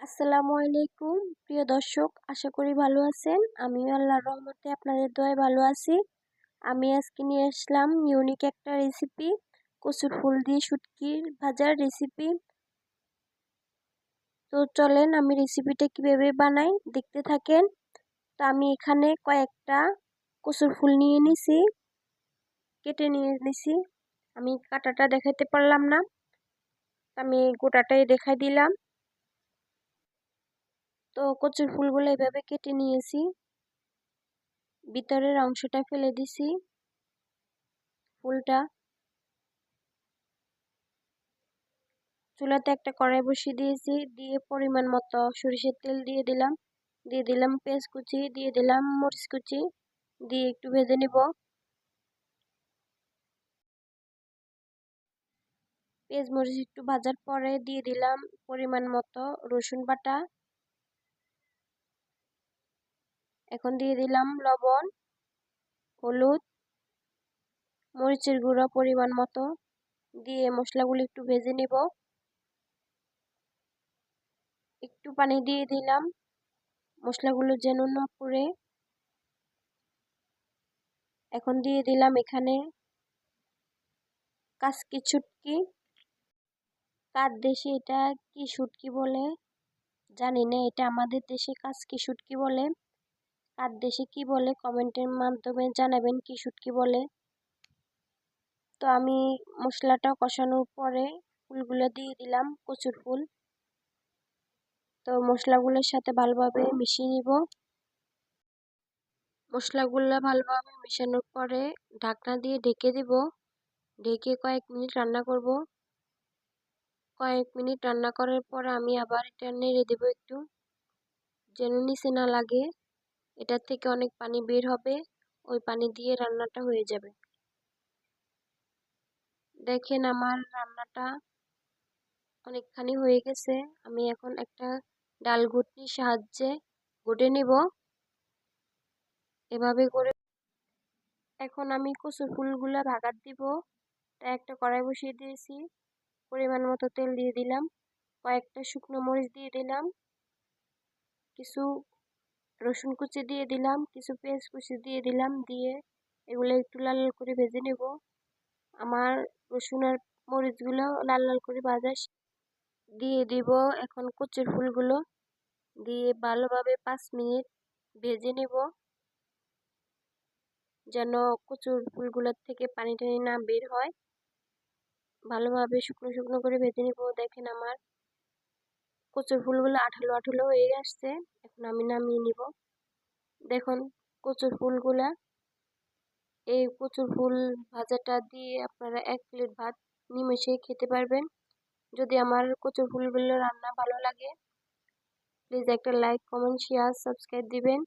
আসসালামু আলাইকুম, প্রিয় দর্শক, আশা করি ভালো আছেন। আমি আল্লাহর রহমতে আপনাদের দোয়ায় ভালো আছি। আমি আজকে নিয়ে আসলাম ইউনিক একটা রেসিপি কচুর ফুল দিয়ে শুটকির ভাজার রেসিপি তো চলেন আমি রেসিপিটা কীভাবে বানাই, দেখতে থাকেন। তো আমি এখানে কয়েকটা কচুর ফুল নিয়ে নিছি, কেটে নিয়ে নিছি। আমি কাটাটা দেখাতে পারলাম না। আমি গোটাটাই দেখাই দিলাম। তো কচুর ফুলগুলো এভাবে কেটে নিয়েছি। ভিতরের অংশটা ফেলে দিছি। ফুলটা চুলাতে একটা কড়াই বসিয়ে দিয়েছি। দিয়ে পরিমাণ মতো সরিষার তেল দিয়ে দিলাম। দিয়ে দিলাম পেঁয়াজ কুচি, দিয়ে দিলাম মরিচ কুচি। দিয়ে একটু ভেজে নিব। পেঁয়াজ মরিচ একটু ভাজার পরে দিয়ে দিলাম পরিমাণ মতো রসুন বাটা। এখন দিয়ে দিলাম লবণ, হলুদ, মরিচের গুঁড়ো পরিমাণ মতো। দিয়ে মশলাগুলো একটু ভেজে নেব। একটু পানি দিয়ে দিলাম। মশলাগুলো যেন না পুড়ে। এখন দিয়ে দিলাম এখানে কাসকি ছুটকি। কার দেশে এটা কি শুটকি বলে? জানি না, এটা আমাদের দেশে কাসকি শুটকি বলে। কার দেশে কি বলে? কমেন্টের মাধ্যমে জানাবেন কি শুটকি বলে। তো আমি মশলাটা কষানোর পরে ফুলগুলো দিয়ে দিলাম, কচুর ফুল। তো মশলাগুলোর সাথে ভালোভাবে মিশিয়ে নিব। মশলাগুলো ভালোভাবে মেশানোর পরে ঢাকনা দিয়ে ঢেকে দিব। ঢেকে কয়েক মিনিট রান্না করব। কয়েক মিনিট রান্না করার পর আমি আবার এটা নেড়ে দেবো একটু, যেন নিচে না লাগে। এটার থেকে অনেক পানি বের হবে, ওই পানি দিয়ে রান্নাটা হয়ে যাবে। দেখেন আমার রান্নাটা অনেকখানি হয়ে গেছে। আমি এখন একটা ডাল ঘুটনির সাহায্যে ঘুটে নিব। এভাবে করে এখন আমি কচুর ফুলগুলা ভাগার দিব। তাই একটা কড়াই বসিয়ে দিয়েছি, পরিমাণ মতো তেল দিয়ে দিলাম, কয়েকটা শুকনো মরিচ দিয়ে দিলাম, কিছু রসুন কুচি দিয়ে দিলাম, কিছু পেঁয়াজ কুচি দিয়ে দিলাম, দিয়ে এগুলো একটু লাল লাল করে ভেজে নেব। আমার রসুন আর মরিচগুলো লাল লাল করে ভাজা দিয়ে দিব এখন কচুর ফুলগুলো। দিয়ে ভালোভাবে পাঁচ মিনিট ভেজে নেব, যেন কচুর ফুলগুলোর থেকে পানি টানি না বের হয়। ভালোভাবে শুকনো শুকনো করে ভেজে নেব, দেখেন আমার। কচুর ফুলগুলো আঠালো আঠালো হয়ে আসছে এখন আমি নামিয়ে নিব। দেখুন, কচুর ফুলগুলা, এই কচুর ফুল ভাজাটা দিয়ে আপনারা এক প্লেট ভাত নিমেষে খেতে পারবেন। যদি আমার কচুর ফুলগুলো রান্না ভালো লাগে প্লিজ একটা লাইক কমেন্ট শেয়ার সাবস্ক্রাইব দিবেন।